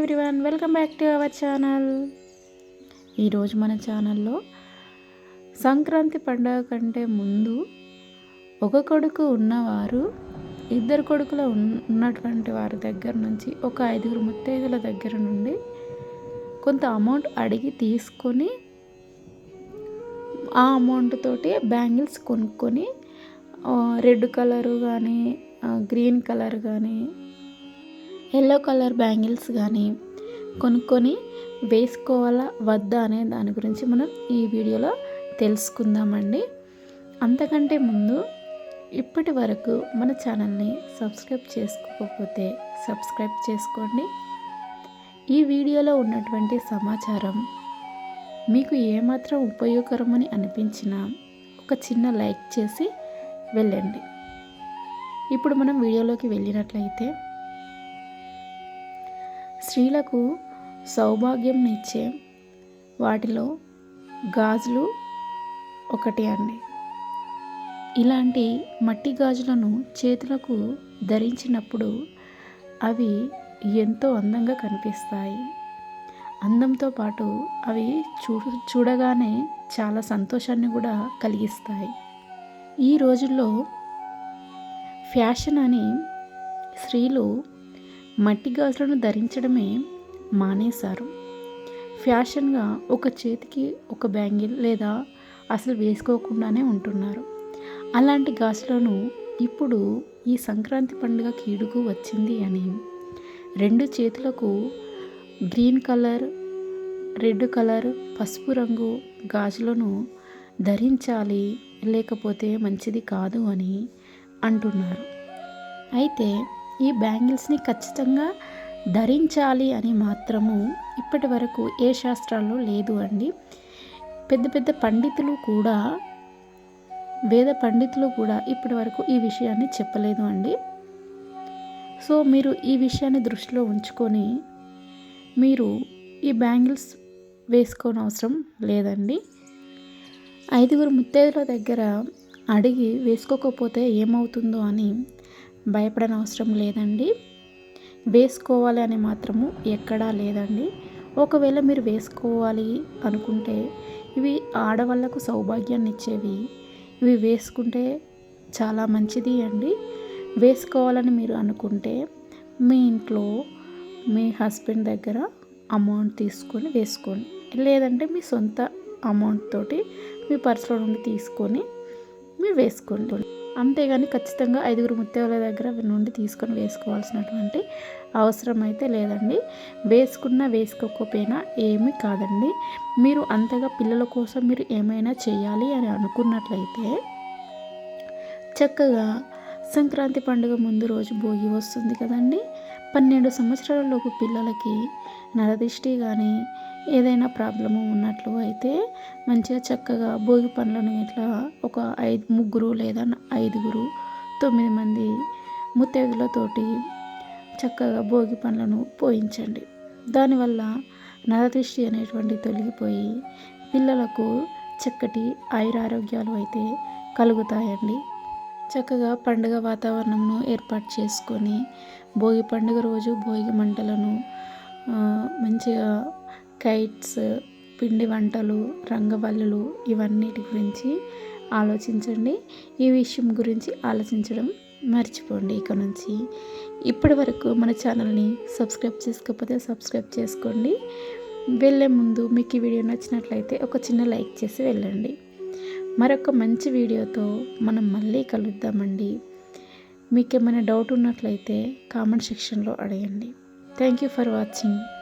Everyone welcome back to our channel. ఈరోజు మన ఛానల్లో సంక్రాంతి పండుగ కంటే ముందు ఒక కొడుకు ఉన్నవారు ఇద్దరు కొడుకులు ఉన్నటువంటి వారి దగ్గర నుంచి ఒక ఐదుగురు ముత్తైదుల దగ్గర నుండి కొంత అమౌంట్ అడిగి తీసుకొని ఆ అమౌంట్ తోటి బ్యాంగిల్స్ కొనుక్కొని రెడ్ కలరు కానీ గ్రీన్ కలర్ కానీ ఎల్లో కలర్ బ్యాంగిల్స్ కానీ కొనుక్కొని వేసుకోవాలా వద్దా అనే దాని గురించి మనం ఈ వీడియోలో తెలుసుకుందామండి. అంతకంటే ముందు ఇప్పటి వరకు మన ఛానల్ని సబ్స్క్రైబ్ చేసుకోకపోతే సబ్స్క్రైబ్ చేసుకోండి. ఈ వీడియోలో ఉన్నటువంటి సమాచారం మీకు ఏమాత్రం ఉపయోగకరమని అనిపించినా ఒక చిన్న లైక్ చేసి వెళ్ళండి. ఇప్పుడు మనం వీడియోలోకి వెళ్ళినట్లయితే స్త్రీలకు సౌభాగ్యం ఇచ్చే వాటిలో గాజులు ఒకటి అండి. ఇలాంటి మట్టి గాజులను చేతులకు ధరించినప్పుడు అవి ఎంతో అందంగా కనిపిస్తాయి. అందంతో పాటు అవి చూ చూడగానే చాలా సంతోషాన్ని కూడా కలిగిస్తాయి. ఈ రోజుల్లో ఫ్యాషన్ అని స్త్రీలు మట్టి గాజులను ధరించడమే మానేశారు. ఫ్యాషన్గా ఒక చేతికి ఒక బ్యాంగిల్ లేదా అసలు వేసుకోకుండానే ఉంటున్నారు. అలాంటి గాజులను ఇప్పుడు ఈ సంక్రాంతి పండుగ కీడుకు వచ్చింది అని రెండు చేతులకు గ్రీన్ కలర్ రెడ్ కలర్ పసుపు రంగు గాజులను ధరించాలి లేకపోతే మంచిది కాదు అని అంటున్నారు. అయితే ఈ బ్యాంగిల్స్ని ఖచ్చితంగా ధరించాలి అని మాత్రము ఇప్పటి వరకు ఏ శాస్త్రాల్లో లేదు అండి. పెద్ద పెద్ద పండితులు కూడా వేద పండితులు కూడా ఇప్పటి వరకు ఈ విషయాన్ని చెప్పలేదు అండి. సో మీరు ఈ విషయాన్ని దృష్టిలో ఉంచుకొని మీరు ఈ బ్యాంగిల్స్ వేసుకోని అవసరం లేదండి. ఐదుగురు ముత్తైదుల దగ్గర అడిగి వేసుకోకపోతే ఏమవుతుందో అని భయపడని అవసరం లేదండి. వేసుకోవాలి అని మాత్రము ఎక్కడా లేదండి. ఒకవేళ మీరు వేసుకోవాలి అనుకుంటే ఇవి ఆడవాళ్ళకు సౌభాగ్యాన్ని ఇచ్చేవి ఇవి వేసుకుంటే చాలా మంచిది అండి. వేసుకోవాలని మీరు అనుకుంటే మీ ఇంట్లో మీ హస్బెండ్ దగ్గర అమౌంట్ తీసుకొని వేసుకోండి. లేదంటే మీ సొంత అమౌంట్ తోటి మీ పర్సులో నుండి తీసుకొని మీరు వేసుకోండి. అంతేగాని ఖచ్చితంగా ఐదుగురు ముత్యాల దగ్గర నుండి తీసుకొని వేసుకోవాల్సినటువంటి అవసరం అయితే లేదండి. వేసుకున్నా వేసుకోకపోయినా ఏమీ కాదండి. మీరు అంతగా పిల్లల కోసం మీరు ఏమైనా చేయాలి అని అనుకున్నట్లయితే చక్కగా సంక్రాంతి పండుగ ముందు రోజు భోగి వస్తుంది కదండి. పన్నెండు సంవత్సరాలలోపు పిల్లలకి నరదిష్టి కానీ ఏదైనా ప్రాబ్లము ఉన్నట్లు అయితే మంచిగా చక్కగా భోగి పండ్లను ఇట్లా ఒక ఐదు ముగ్గురు లేదా ఐదుగురు తొమ్మిది మంది ముత్తైదులతోటి చక్కగా భోగి పండ్లను పోయించండి. దానివల్ల నరదృష్టి అనేటువంటి తొలగిపోయి పిల్లలకు చక్కటి ఆయురారోగ్యాలు అయితే కలుగుతాయండి. చక్కగా పండుగ వాతావరణంను ఏర్పాటు చేసుకొని భోగి పండుగ రోజు భోగి మంటలను మంచిగా కైట్స్ పిండి వంటలు రంగవల్లులు ఇవన్నిటి గురించి ఆలోచించండి. ఈ విషయం గురించి ఆలోచించడం మర్చిపోండి ఇక నుంచి. ఇప్పటి వరకు మన ఛానల్ని సబ్స్క్రైబ్ చేసుకోకపోతే సబ్స్క్రైబ్ చేసుకోండి. వెళ్ళే ముందు మీకు ఈ వీడియో నచ్చినట్లయితే ఒక చిన్న లైక్ చేసి వెళ్ళండి. మరొక మంచి వీడియోతో మనం మళ్ళీ కలుద్దామండి. మీకు ఏమైనా డౌట్ ఉన్నట్లయితే కామెంట్ సెక్షన్లో అడగండి. Thank you for watching.